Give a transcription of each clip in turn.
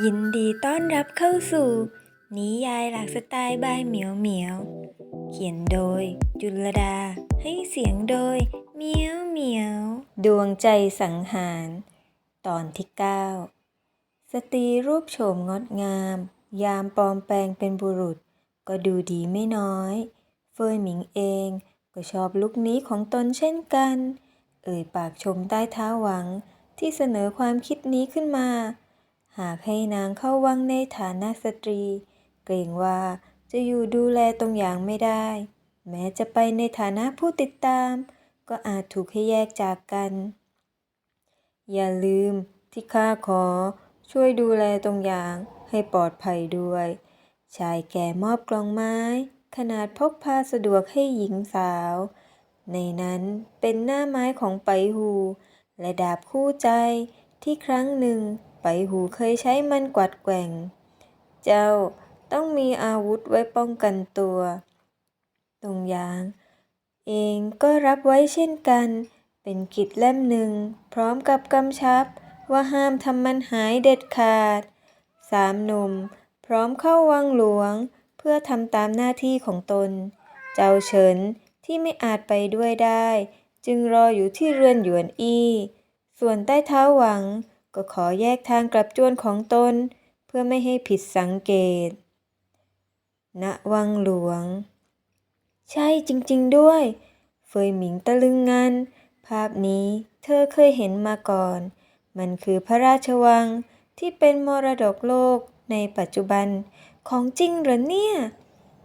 ยินดีต้อนรับเข้าสู่ นิยายหลากสไตล์บายเหมียวเหมียว เขียนโดย จุลดา ให้เสียงโดยเหมียวเหมียว ดวงใจสังหาร ตอนที่ 9 สตรีรูปโฉมงดงาม ยามปลอมแปลงเป็นบุรุษ ก็ดูดีไม่น้อย เฟยหมิงเองก็ชอบลุคนี้ของตนเช่นกัน เอ่ยปากชมใต้เท้าหวังที่เสนอความคิดนี้ขึ้นมา หากให้นางเข้าวังในฐานะสตรี เกรงว่าจะอยู่ดูแลตรงอย่างไม่ได้ แม้จะไปในฐานะผู้ติดตาม ก็อาจถูกให้แยกจากกัน อย่าลืมที่ข้าขอช่วยดูแลตรงอย่างให้ปลอดภัยด้วย ชายแก่มอบกล่องไม้ ขนาดพกพาสะดวกให้หญิงสาว ในนั้นเป็นหน้าไม้ของไปหู และดาบคู่ใจที่ครั้งหนึ่ง ไปหูเคยใช้มันกวัดแกว่ง เจ้าต้องมีอาวุธไว้ป้องกันตัว ตรงยาง เองก็รับไว้เช่นกัน เป็นกิจเล่มหนึ่ง พร้อมกับกำชับว่าห้ามทำมันหายเด็ดขาด สามหนุ่ม พร้อมเข้าวังหลวง เพื่อทำตามหน้าที่ของตน เจ้าเฉินที่ไม่อาจไปด้วยได้ จึงรออยู่ที่เรือนหยวนอี้ ส่วนใต้เท้าหวัง ก็ขอแยกทางกลับจวนของตน เพื่อไม่ให้ผิดสังเกต ณ วังหลวง ใช่จริงๆด้วย เฟยหมิงตะลึงงันภาพนี้เธอเคยเห็นมาก่อน มันคือพระราชวังที่เป็นมรดกโลกในปัจจุบันของจริงเหรอเนี่ย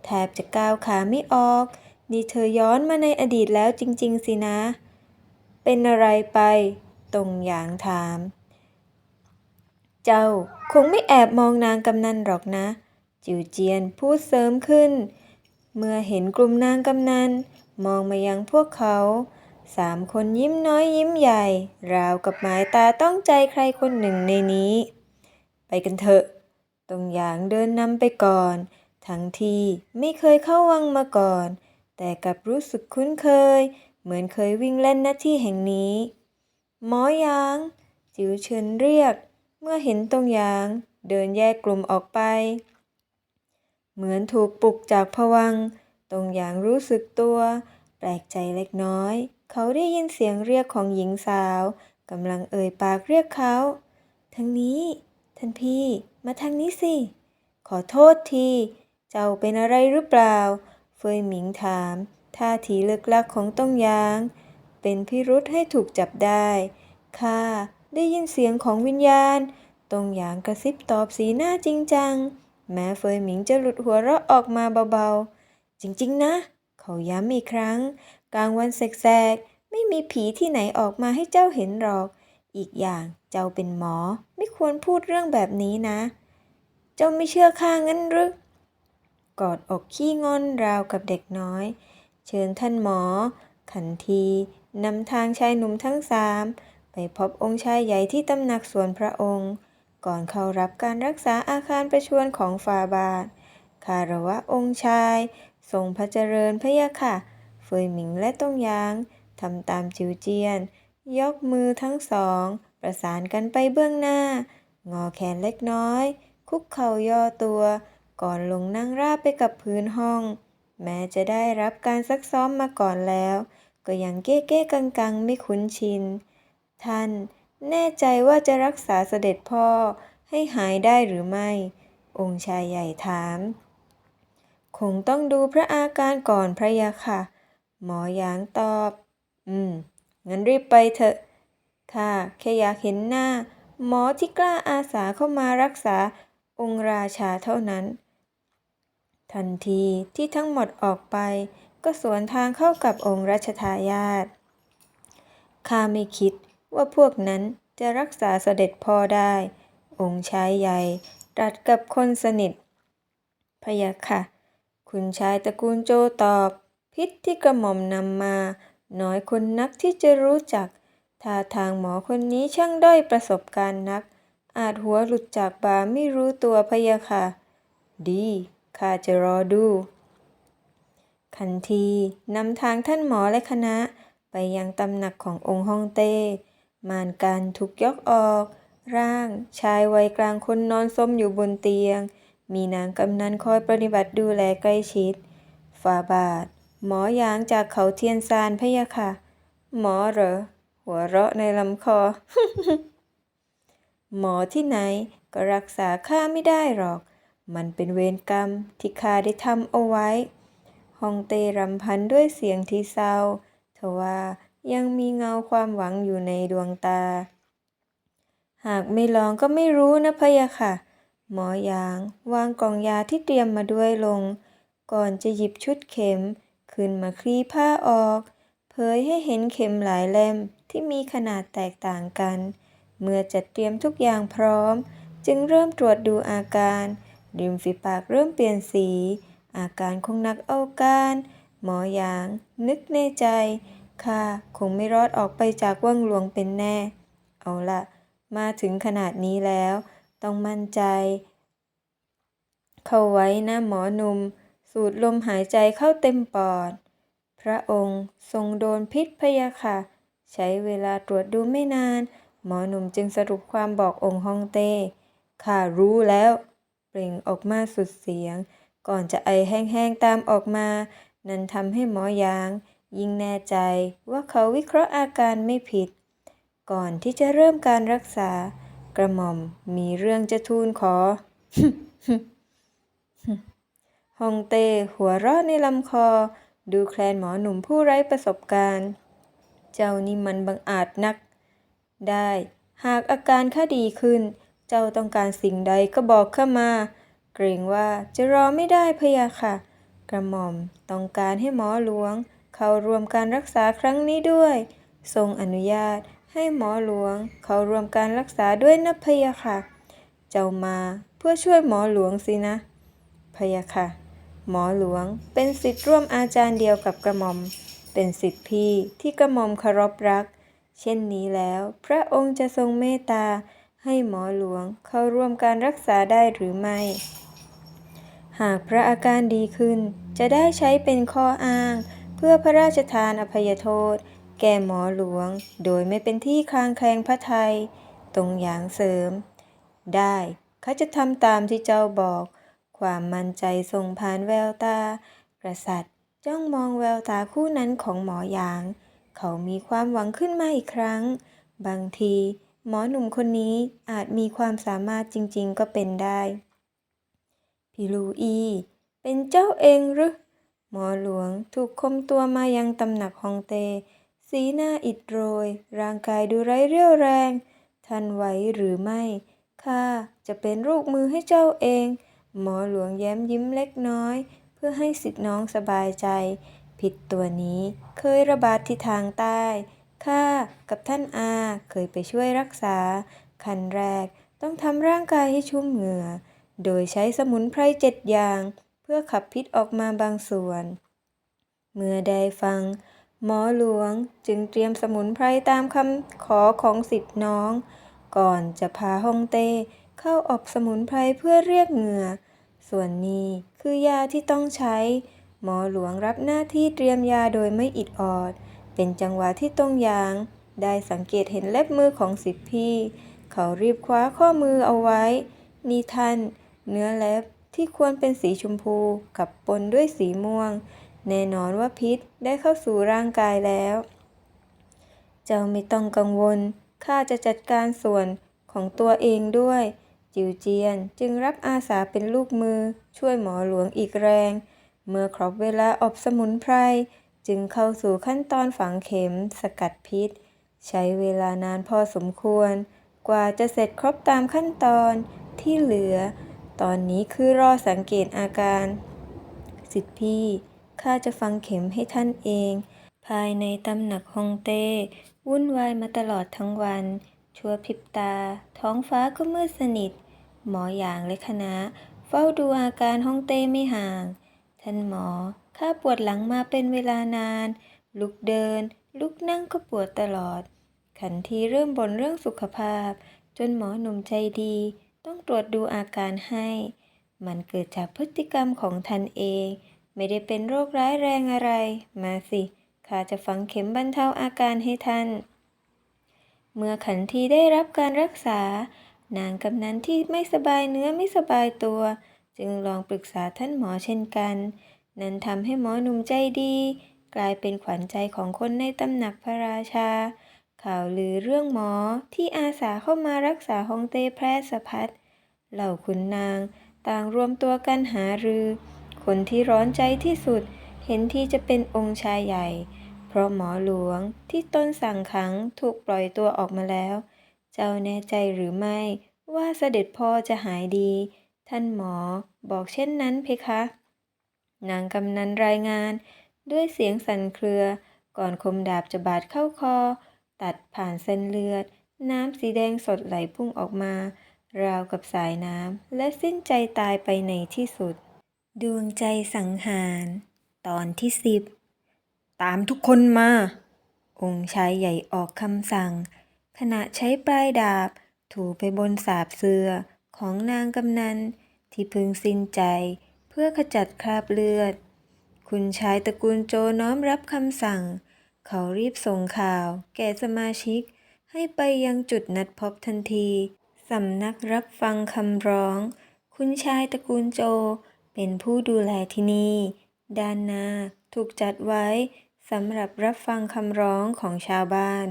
แทบจะก้าวขาไม่ออก นี่เธอย้อนมาในอดีตแล้วจริง ๆ สินะ เป็นอะไรไป ตรงหยางถาม เจ้าคงไม่แอบมองนางกำนันหรอกนะ จิวเจียนพูดเสริมขึ้น เมื่อเห็นกลุ่มนางกำนัน มองมายังพวกเขาสามคนยิ้มน้อยยิ้มใหญ่ ราวกับหมายตาต้องใจใครคนหนึ่งในนี้ ไปกันเถอะ ตรงหยางเดินนำไปก่อน ทั้งที่ไม่เคยเข้าวังมาก่อน แต่กลับรู้สึกคุ้นเคย เหมือนเคยวิ่งเล่นหน้าที่แห่งนี้ หมอยาง จิ๋วเฉินเรียก เมื่อเห็นตรงหยางเดินแยกกลุ่มออกไป เหมือนถูกปลุกจากผวังตรงหยางรู้สึกตัว แปลกใจเล็กน้อย เขาได้ยินเสียงเรียกของหญิงสาวกำลังเอ่ยปากเรียกเขาทางนี้ ท่านพี่ มาทางนี้สิ ขอโทษที เจ้าเป็นอะไรหรือเปล่า เฟยหมิงถาม ท่าทีเลิกลักของต้องยาง เป็นพิรุษให้ถูกจับได้ ข้า ได้ยินเสียงของวิญญาณ ตรงหยางกระซิบตอบสีหน้าจริงจัง แม้เฟยหมิงจะหลุดหัวเราะออกมาเบาๆ จริงๆนะ เขาย้ำอีกครั้ง กลางวันแสกๆ ไม่มีผีที่ไหนออกมาให้เจ้าเห็นหรอก อีกอย่างเจ้าเป็นหมอ ไม่ควรพูดเรื่องแบบนี้นะ เจ้าไม่เชื่อข้างั้นหรือกอดอกขี้งอนราวกับเด็กน้อย เชิญท่านหมอ ขันทีนำทางชายหนุ่มทั้งสาม ไปพบองค์ชายใหญ่ที่ตำหนักส่วนพระองค์ ก่อนเข้ารับการรักษาอาคารประชวรของฟาบาทคารวะองค์ชาย ทรงพระเจริญพระยะค่ะ เฟยหมิงและต้งยางทำตามจิวเจียน ยกมือทั้งสอง ประสานกันไปเบื้องหน้า งอแขนเล็กน้อย คุกเข่าย่อตัว ก่อนลงนั่งราบไปกับพื้นห้อง แม้จะได้รับการซักซ้อมมาก่อนแล้ว ก็ยังเก้เก้กังกังไม่คุ้นชิน ท่านแน่ใจว่าจะรักษาเสด็จพ่อให้หายได้หรือไม่ องค์ชายใหญ่ถาม คงต้องดูพระอาการก่อนพระยะค่ะ หมอหยางตอบ อืม งั้นรีบไปเถอะข้าแค่อยากเห็นหน้า หมอที่กล้าอาสาเข้ามารักษาองค์ราชาเท่านั้น ทันทีที่ทั้งหมดออกไป ก็สวนทางเข้ากับองค์รัชทายาทข้าไม่คิด ว่าพวกนั้นจะรักษาเสด็จพ่อได้ องค์ชายใหญ่ตรัสกับคนสนิท พยะค่ะ คุณชายตระกูลโจตอบ พิษที่กระหม่อมนำมา น้อยคนนักที่จะรู้จักท่าทางหมอคนนี้ช่างด้อยประสบการณ์นัก อาจหัวหลุดจากบาไม่รู้ตัวพยะค่ะ ดีข้าจะรอดูทันทีนำทางท่านหมอและคณะ ไปยังตำหนักขององค์ฮ่องเต้ มารการถูกยกออก ร่าง ชายวัยกลางคนนอนซมอยู่บนเตียง มีนางกำนันคอยปฏิบัติดูแลใกล้ชิดฝ่าบาท หมอยางจากเขาเทียนซานพะยะค่ะ หมอเหรอ หัวเราะในลำคอ หมอที่ไหนก็รักษาข้าไม่ได้หรอก มันเป็นเวรกรรมที่ข้าได้ทำเอาไว้ ฮองเตรำพันด้วยเสียงที่เศร้าทว่า ยังมีเงาความหวังอยู่ในดวงตา หากไม่ลองก็ไม่รู้นะพะยะค่ะ หมอยางวางกล่องยาที่เตรียมมาด้วยลง ก่อนจะหยิบชุดเข็ม ขึ้นมาคลี่ผ้าออก เผยให้เห็นเข็มหลายเล่มที่มีขนาดแตกต่างกัน เมื่อจัดเตรียมทุกอย่างพร้อม จึงเริ่มตรวจดูอาการริมฝีปากเริ่มเปลี่ยนสี อาการคงหนักเอาการ หมอยาง นึกในใจ ข้าคงไม่รอดออกไปจากว่างหลวงเป็นแน่ เอาละมาถึงขนาดนี้แล้ว ต้องมั่นใจ เข้าไว้นะหมอหนุ่ม สูดลมหายใจเข้าเต็มปอด พระองค์ทรงโดนพิษพยะค่ะ ใช้เวลาตรวจดูไม่นาน หมอหนุ่มจึงสรุปความบอกองค์ฮองเต้ข้ารู้แล้ว เปล่งออกมาสุดเสียง ก่อนจะไอแห้งๆตามออกมา นั้นทำให้หมอยาง ยิ่งแน่ใจว่าเขาวิเคราะห์อาการไม่ผิด ก่อนที่จะเริ่มการรักษากระหม่อมมีเรื่องจะทูลขอฮองเต้หัวเราะในลำคอ ดูแคลนหมอหนุ่มผู้ไร้ประสบการณ์ เจ้านี่มันบังอาจนัก ได้ หากอาการข้าดีขึ้น เจ้าต้องการสิ่งใดก็บอกข้ามา เกรงว่าจะรอไม่ได้พะยะค่ะ กระหม่อมต้องการให้หมอหลวง เข้าร่วมการรักษาครั้งนี้ด้วย ทรงอนุญาตให้หมอหลวง เข้าร่วมการรักษาด้วยนะพยะค่ะ เจ้ามาเพื่อช่วยหมอหลวงสินะ พยะค่ะ หมอหลวงเป็นศิษย์ร่วมอาจารย์เดียวกับกระหม่อม เป็นศิษย์พี่ที่กระหม่อมเคารพรัก เช่นนี้แล้ว พระองค์จะทรงเมตตาให้หมอหลวงเข้าร่วมการรักษาได้หรือไม่ หากพระอาการดีขึ้น จะได้ใช้เป็นข้ออ้าง เพื่อพระราชทานอภัยโทษ แก่หมอหลวง โดยไม่เป็นที่คลางแคลงพระไทย ตรงอย่างเสริม ได้ข้าจะทำตามที่เจ้าบอก ความมั่นใจส่งผ่านแววตา กษัตริย์จ้องมองแววตาคู่นั้นของหมอหยาง เขามีความหวังขึ้นมาอีกครั้ง บางที หมอหนุ่มคนนี้อาจมีความสามารถจริงๆ ก็เป็นได้พี่ลูอี เป็นเจ้าเองหรือ หมอหลวงถูกคมตัวมายังตำหนักฮองเต สีหน้าอิดโรย ร่างกายดูไร้เรี่ยวแรง ท่านไหวหรือไม่ ข้าจะเป็นลูกมือให้เจ้าเอง หมอหลวงแย้มยิ้มเล็กน้อย เพื่อให้สิทธิน้องสบายใจ ผิดตัวนี้เคยระบาดที่ทางใต้ ข้ากับท่านอาเคยไปช่วยรักษา ขั้นแรกต้องทำร่างกายให้ชุ่มเหงื่อ โดยใช้สมุนไพรเจ็ดอย่าง พื่อขับพิษออกมาบางส่วน เมื่อได้ฟัง หมอหลวงจึงเตรียมสมุนไพรตามคำขอของสิทธิน้อง ก่อนจะพาฮ่องเต้เข้าอบสมุนไพรเพื่อเรียกเหงื่อ ส่วนนี้คือยาที่ต้องใช้ หมอหลวงรับหน้าที่เตรียมยาโดยไม่อิดออด เป็นจังหวะที่ตรงยาง ได้สังเกตเห็นเล็บมือของสิทธิพี่ เขารีบคว้าข้อมือเอาไว้ นี่ท่าน เนื้อเล็บ ที่ควรเป็นสีชมพูกับปนด้วยสีม่วง แน่นอนว่าพิษได้เข้าสู่ร่างกายแล้ว เจ้าไม่ต้องกังวล ข้าจะจัดการส่วนของตัวเองด้วย จิวเจียนจึงรับอาสาเป็นลูกมือ ช่วยหมอหลวงอีกแรง เมื่อครบเวลาอบสมุนไพรจึงเข้าสู่ขั้นตอนฝังเข็มสกัดพิษ ใช้เวลานานพอสมควร กว่าจะเสร็จครบตามขั้นตอนที่เหลือ ตอนนี้คือรอสังเกตอาการ สิทธิพี่ ข้าจะฟังเข็มให้ท่านเอง ภายในตำหนักฮองเต้ วุ่นวายมาตลอดทั้งวัน ชั่วพริบตา ท้องฟ้าก็มืดสนิท หมออย่างและคณะ เฝ้าดูอาการฮ่องเต้ไม่ห่าง ท่านหมอ ข้าปวดหลังมาเป็นเวลานาน ลุกเดิน ลุกนั่งก็ปวดตลอด ขันทีเริ่มบ่นเรื่องสุขภาพ จนหมอหนุ่มใจดี ต้องตรวจดูอาการให้ มันเกิดจากพฤติกรรมของท่านเอง ไม่ได้เป็นโรคร้ายแรงอะไร มาสิข้าจะฝังเข็มบรรเทาอาการให้ท่าน เมื่อขันทีได้รับการรักษา นางกำนันที่ไม่สบายเนื้อไม่สบายตัว จึงลองปรึกษาท่านหมอเช่นกัน นั้นทำให้หมอหนุ่มใจดี กลายเป็นขวัญใจของคนในตำหนักพระราชา ข่าวลือเรื่องหมอที่อาสาเข้ามารักษาฮองเต้แพร่สะพัด เหล่าขุนนางต่างรวมตัวกันหารือ คนที่ร้อนใจที่สุดเห็นที่จะเป็นองค์ชายใหญ่ เพราะหมอหลวงที่ตนสั่งขังถูกปล่อยตัวออกมาแล้ว เจ้าแน่ใจหรือไม่ว่าเสด็จพ่อจะหายดี ท่านหมอบอกเช่นนั้นเพคะ นางกำนันรายงานด้วยเสียงสั่นเครือ ก่อนคมดาบจะบาดเข้าคอ ตัดผ่านเส้นเลือด น้ำสีแดงสดไหลพุ่งออกมา ราวกับสายน้ำ และสิ้นใจตายไปในที่สุด ดวงใจสังหาร ตอนที่สิบตามทุกคนมา องค์ชายใหญ่ออกคำสั่ง ขณะใช้ปลายดาบ ถูไปบนสาบเสือของนางกำนัน ที่พึงสิ้นใจ เพื่อขจัดคราบเลือด คุณชายตระกูลโจน้อมรับคำสั่ง เขารีบส่งข่าว แก่สมาชิก ให้ไปยังจุดนัดพบทันที สำนักรับฟังคำร้อง คุณชายตระกูลโจ เป็นผู้ดูแลที่นี่ ด้านหน้าถูกจัดไว้สำหรับรับฟังคำร้องของชาวบ้าน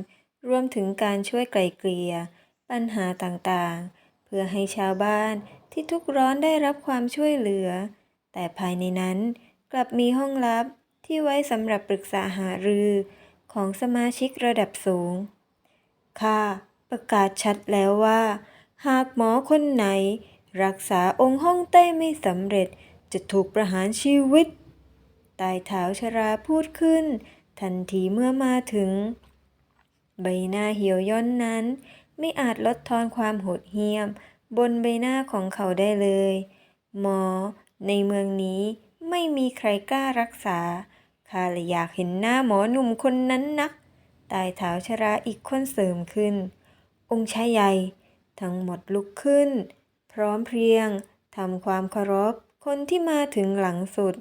รวมถึงการช่วยไกลเกลี่ย ปัญหาต่างๆ เพื่อให้ชาวบ้านที่ทุกข์ร้อนได้รับความช่วยเหลือ แต่ภายในนั้นกลับมีห้องลับที่ไว้สำหรับปรึกษาหารือ ของสมาชิกระดับสูง ข้าประกาศชัดแล้วว่า หากหมอคนไหน รักษาองค์ห้องเต้ไม่สำเร็จจะถูกประหารชีวิตตายเท้าชราพูดขึ้น ทันทีเมื่อมาถึง ใบหน้าเหี่ยวย่นนั้น ไม่อาจลดทอนความโหดเหี้ยม บนใบหน้าของเขาได้เลย หมอ ในเมืองนี้ไม่มีใครกล้ารักษา ข้าเลยอยากเห็นหน้าหมอหนุ่มคนนั้นนักตายเท้าชราอีกคนเสริมขึ้น องค์ชายใหญ่ ทั้งหมดลุกขึ้น พร้อมเพรียงทำความเคารพคนที่มาถึงหลังสุด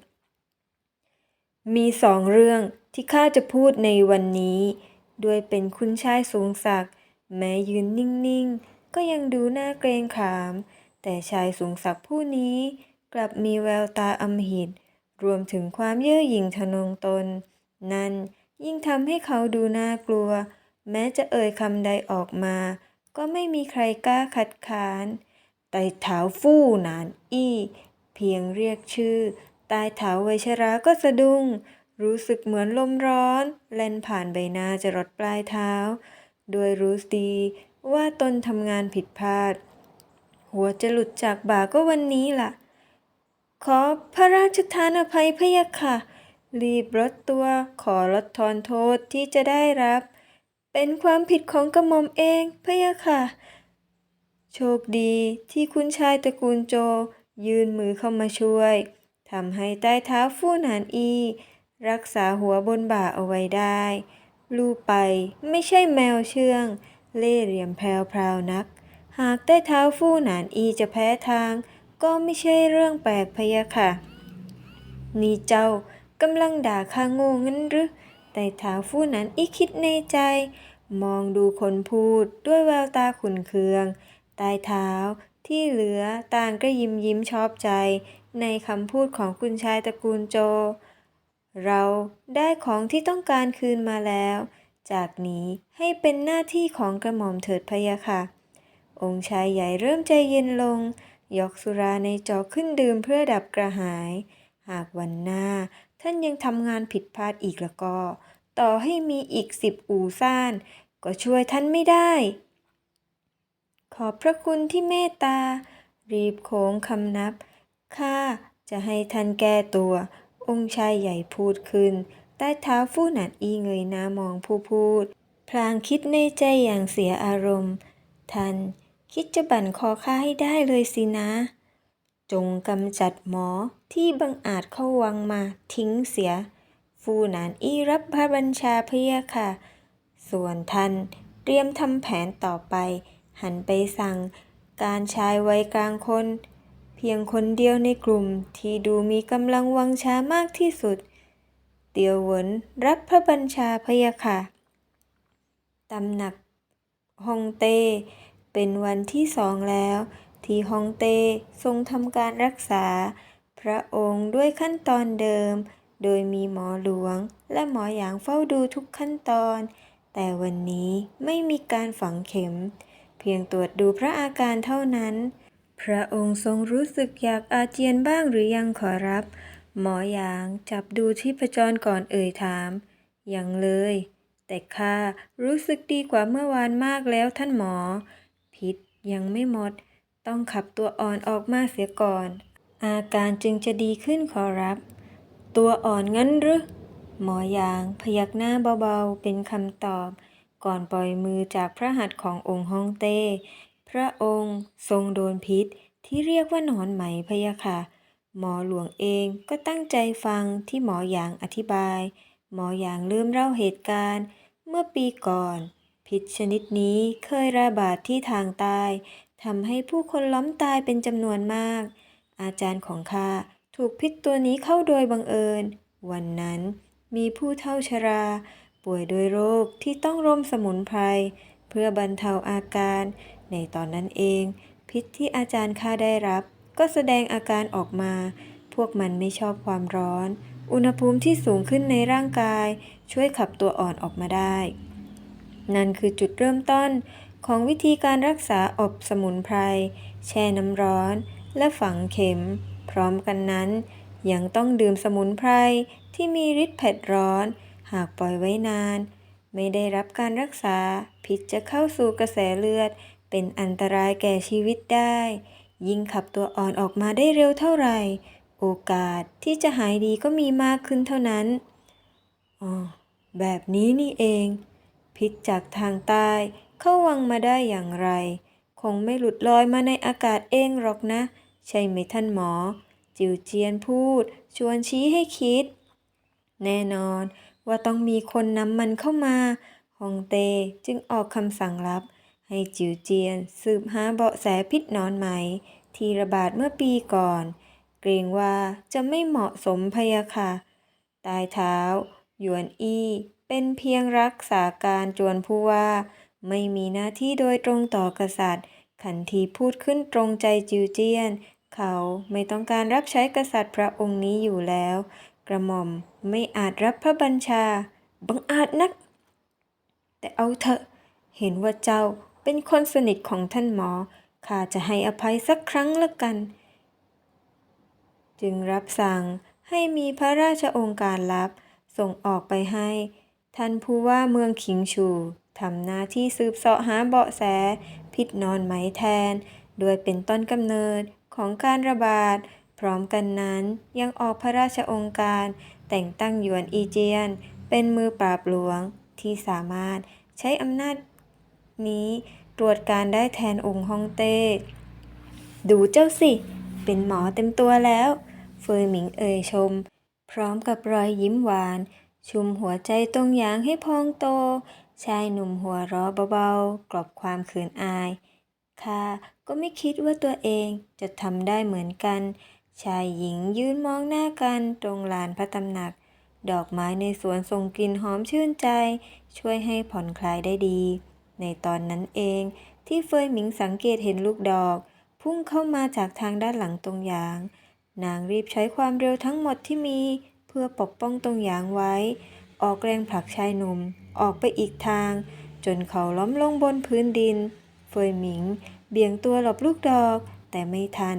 มีสองเรื่องที่ข้าจะพูดในวันนี้ ด้วยเป็นคุณชายสูงศักดิ์แม้ยืนนิ่งๆ ก็ยังดูน่าเกรงขาม แต่ชายสูงศักดิ์ผู้นี้กลับมีแววตาอำหิต รวมถึงความเย่อหยิ่งทะนงตน นั่นยิ่งทำให้เขาดูน่ากลัว แม้จะเอ่ยคำใดออกมา ก็ไม่มีใครกล้าคัดค้านไต่เท้าฟู่นานอี้ เพียงเรียกชื่อใต้เท้าไวชราก็สะดุ้ง รู้สึกเหมือนลมร้อน แล่นผ่านใบหน้าจะรดปลายเท้า โดยรู้ดีว่าตนทำงานผิดพลาด หัวจะหลุดจากบ่าก็วันนี้ล่ะ ขอพระราชทานอภัยพะยะค่ะ รีบลดตัวขอลดทอนโทษที่จะได้รับ เป็นความผิดของกระหม่อมเองพะยะค่ะ โชคดีที่คุณชายตระกูลโจยื่นมือเข้ามาช่วยทำให้ใต้เท้าฟู่หนานอี รักษาหัวบนบ่าเอาไว้ได้ ลูไปไม่ใช่แมวเชื่อง เล่เหลี่ยมแพรวๆนัก หากใต้เท้าฟู่หนานอีจะแพ้ทาง ก็ไม่ใช่เรื่องแปลกพะยะค่ะ นี่เจ้ากำลังด่าข้าโง่งั้นหรือแต่เท้าฟู่หนานอีคิดในใจ มองดูคนพูดด้วยแววตาขุนเคืองใต้เท้าที่เหลือต่างก็ยิ้มยิ้มชอบใจ ในคำพูดของคุณชายตระกูลโจ เราได้ของที่ต้องการคืนมาแล้ว จากนี้ให้เป็นหน้าที่ของกระหม่อมเถิดพะยะค่ะ องค์ชายใหญ่เริ่มใจเย็นลง ยกสุราในจอขึ้นดื่มเพื่อดับกระหาย หากวันหน้า ท่านยังทำงานผิดพลาดอีกแล้วก็ ต่อให้มีอีกสิบอู่ซ่าน ก็ช่วยท่านไม่ได้ ขอบพระคุณที่เมตตา รีบโค้งคำนับข้าจะให้ท่านแก้ตัว องค์ชายใหญ่พูดขึ้น ใต้เท้าฟู่หนัดอีเงยหน้ามองผู้พูด พลางคิดในใจอย่างเสียอารมณ์ ท่าน คิดจะบั่นคอข้าให้ได้เลยสินะ จงกำจัดหมอที่บังอาจเข้าวังมาทิ้งเสีย ฟูหนานอีรับพระบัญชาพะยค่ะ ส่วนท่านเตรียมทำแผนต่อไป หันไปสั่งการชายวัยกลางคน เพียงคนเดียวในกลุ่มที่ดูมีกำลังวังชามากที่สุด เตียวเหวินรับพระบัญชาพะยะค่ะตำหนักฮองเต้ เป็นวันที่สองแล้ว ที่ฮองเต้ทรงทำการรักษา พระองค์ด้วยขั้นตอนเดิม โดยมีหมอหลวงและหมอหยางเฝ้าดูทุกขั้นตอน แต่วันนี้ไม่มีการฝังเข็ม เพียงตรวจดูพระอาการเท่านั้น พระองค์ทรงรู้สึกอยากอาเจียนบ้างหรือยังขอรับ หมอหยางจับดูที่ประจรก่อนเอ่ยถาม ยังเลยแต่ข้ารู้สึกดีกว่าเมื่อวานมากแล้วท่านหมอ ยังไม่หมด ต้องขับตัวอ่อนออกมาเสียก่อน อาการจึงจะดีขึ้นขอรับ ตัวอ่อนงั้นหรือหมอยางพยักหน้าเบาๆ เป็นคำตอบ ก่อนปล่อยมือจากพระหัตถ์ขององค์ฮ่องเต้ พระองค์ทรงโดนพิษที่เรียกว่าหนอนไหมพยะค่ะ หมอหลวงเองก็ตั้งใจฟังที่หมอหยางอธิบาย หมอหยางลืมเล่าเหตุการณ์ เมื่อปีก่อน พิษชนิดนี้เคยระบาดที่ทางใต้ทำให้ผู้คนล้มตายเป็นจำนวนมาก อาจารย์ของข้าถูกพิษตัวนี้เข้าโดยบังเอิญ วันนั้นมีผู้เฒ่าชรา ป่วยด้วยโรคที่ต้องร่มสมุนไพรเพื่อบรรเทาอาการ ในตอนนั้นเอง พิษที่อาจารย์ข้าได้รับ ก็แสดงอาการออกมา พวกมันไม่ชอบความร้อน อุณหภูมิที่สูงขึ้นในร่างกาย ช่วยขับตัวอ่อนออกมาได้ นั่นคือจุดเริ่มต้นของวิธีการรักษาอบสมุนไพร แช่น้ำร้อน และฝังเข็ม พร้อมกันนั้น ยังต้องดื่มสมุนไพรที่มีฤทธิ์เผ็ดร้อน หากปล่อยไว้นาน ไม่ได้รับการรักษา พิษจะเข้าสู่กระแสเลือด เป็นอันตรายแก่ชีวิตได้ ยิ่งขับตัวอ่อนออกมาได้เร็วเท่าไหร่ โอกาสที่จะหายดีก็มีมากขึ้นเท่านั้นอ๋อแบบนี้นี่เอง พิษจากทางใต้ เข้าวังมาได้อย่างไร คงไม่หลุดลอยมาในอากาศเองหรอกนะ ใช่ไหมท่านหมอ จิวเจียนพูด ชวนชี้ให้คิด แน่นอนว่าต้องมีคนนำมันเข้ามาฮองเตจึงออกคำสั่งลับ ให้จิวเจียนสืบหาเบาะแสพิษนอนไหม ที่ระบาดเมื่อปีก่อน เกรงว่าจะไม่เหมาะสมพยะค่ะ ตายเท้า หยวนอี้ เป็นเพียงรักษาการจวนผู้ว่า ไม่มีหน้าที่โดยตรงต่อกษัตริย์ ขันทีพูดขึ้นตรงใจจิวเจียน เขาไม่ต้องการรับใช้กษัตริย์พระองค์นี้อยู่แล้ว กระหม่อมไม่อาจรับพระบัญชา บังอาจนัก แต่เอาเถอะ เห็นว่าเจ้าเป็นคนสนิทของท่านหมอ ข้าจะให้อภัยสักครั้งละกัน จึงรับสั่งให้มีพระราชองการลับส่งออกไปให้ ท่านผู้ว่าเมืองขิงชูทำหน้าที่สืบเสาะหาเบาะแส พิษนอนไหมแทน โดยเป็นต้นกำเนิดของการระบาด พร้อมกันนั้นยังออกพระราชองการ แต่งตั้งหยวนอีเจียน เป็นมือปราบหลวงที่สามารถใช้อำนาจนี้ตรวจการได้แทนองค์ฮ่องเต้ ดูเจ้าสิ เป็นหมอเต็มตัวแล้ว เฟยหมิงเอ่ยชม พร้อมกับรอยยิ้มหวาน ชุมหัวใจตรงหยางให้พองโต ชายหนุ่มหัวเราะเบาๆ กลบความเขินอาย ข้าก็ไม่คิดว่าตัวเองจะทำได้เหมือนกัน ชายหญิงยืนมองหน้ากันตรงลานพระตำหนัก ดอกไม้ในสวนส่งกลิ่นหอมชื่นใจ ช่วยให้ผ่อนคลายได้ดี ในตอนนั้นเองที่เฟยหมิงสังเกตเห็นลูกดอก พุ่งเข้ามาจากทางด้านหลังตรงหยาง นางรีบใช้ความเร็วทั้งหมดที่มี พื่อปกป้องตรงหยางไว้ ออกแรงผลักชายหนุ่มออกไปอีกทาง จนเขาล้มลงบนพื้นดิน เฟยหมิง เบี่ยงตัวหลบลูกดอก แต่ไม่ทัน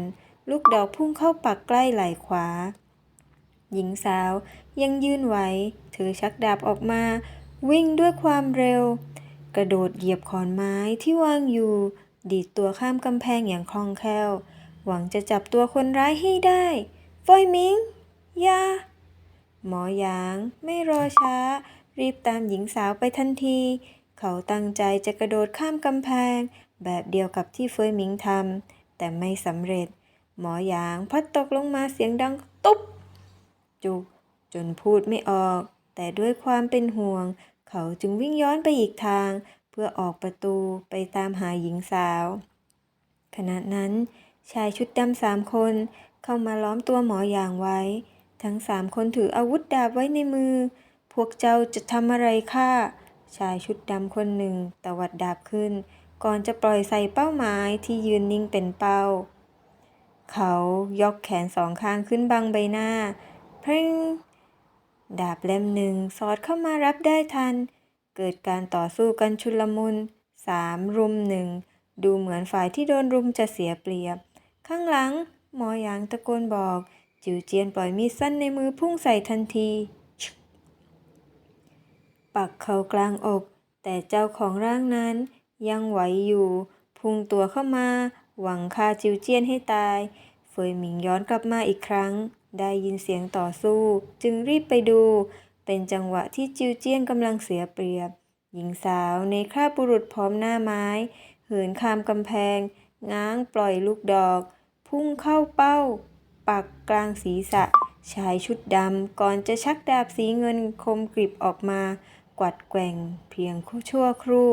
ลูกดอกพุ่งเข้าปักใกล้ไหล่ขวา หญิงสาวยังยืนไหวถือชักดาบออกมา วิ่งด้วยความเร็ว กระโดดเหยียบขอนไม้ที่วางอยู่ ดีดตัวข้ามกำแพงอย่างคล่องแคล่วหวังจะจับตัวคนร้ายให้ได้ เฟยหมิงอยา หมอหยางไม่รอช้า รีบตามหญิงสาวไปทันที เขาตั้งใจจะกระโดดข้ามกำแพง แบบเดียวกับที่เฟยหมิงทำแต่ไม่สำเร็จ หมอหยางพัดตกลงมาเสียงดังตุ๊บ จุก จนพูดไม่ออก แต่ด้วยความเป็นห่วง เขาจึงวิ่งย้อนไปอีกทาง เพื่อออกประตูไปตามหาหญิงสาว ขณะนั้น ชายชุดดำสามคนเข้ามาล้อมตัวหมออย่างไว้ ทั้งสามคนถืออาวุธดาบไว้ในมือ พวกเจ้าจะทำอะไรข้าชายชุดดำคนหนึ่งตวัดดาบขึ้น ก่อนจะปล่อยใส่เป้าหมายที่ยืนนิ่งเป็นเป้า เขายกแขนสองข้างขึ้นบังใบหน้าเพริ้งดาบเล่มหนึ่งสอดเข้ามารับได้ทัน เกิดการต่อสู้กันชุลมุนสามรุมหนึ่งดูเหมือนฝ่ายที่โดนรุมจะเสียเปรียบ ข้างหลังหมอหยางตะโกนบอก จิวเจียนปล่อยมีดสั้นในมือพุ่งใส่ทันที ปักเข้ากลางอก แต่เจ้าของร่างนั้นยังไหวอยู่ พุ่งตัวเข้ามา หวังฆ่าจิวเจียนให้ตาย เฟยหมิงย้อนกลับมาอีกครั้ง ได้ยินเสียงต่อสู้ จึงรีบไปดู เป็นจังหวะที่จิวเจียนกำลังเสียเปรียบ หญิงสาวในคราบบุรุษพร้อมหน้าไม้ เหินข้ามกำแพง ง้างปล่อยลูกดอก พุ่งเข้าเป้า ปักกลางศีรษะ ชายชุดดำก่อนจะชักดาบสีเงินคมกริบออกมา กวัดแกว่งเพียงชั่วครู่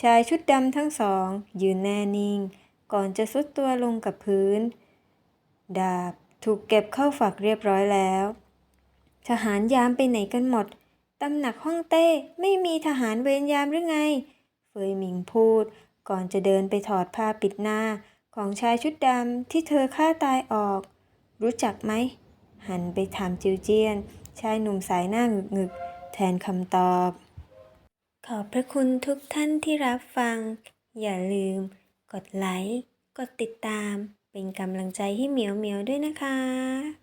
ชายชุดดำทั้งสอง ยืนแน่นิ่ง ก่อนจะสุดตัวลงกับพื้น ดาบถูกเก็บเข้าฝักเรียบร้อยแล้ว ทหารยามไปไหนกันหมดตำหนักฮ่องเต้ไม่มีทหารเวรยามหรือไง เฟยหมิงพูด ก่อนจะเดินไปถอดผ้าปิดหน้าของชายชุดดำที่เธอฆ่าตายออก รู้จักไหม หันไปถามจิวเจียน ชายหนุ่มสายหน้าหงึกหงึกแทนคำตอบ ขอบพระคุณทุกท่านที่รับฟัง อย่าลืม กดไลค์ กดติดตาม เป็นกำลังใจให้เหมียวเหมียวด้วยนะคะ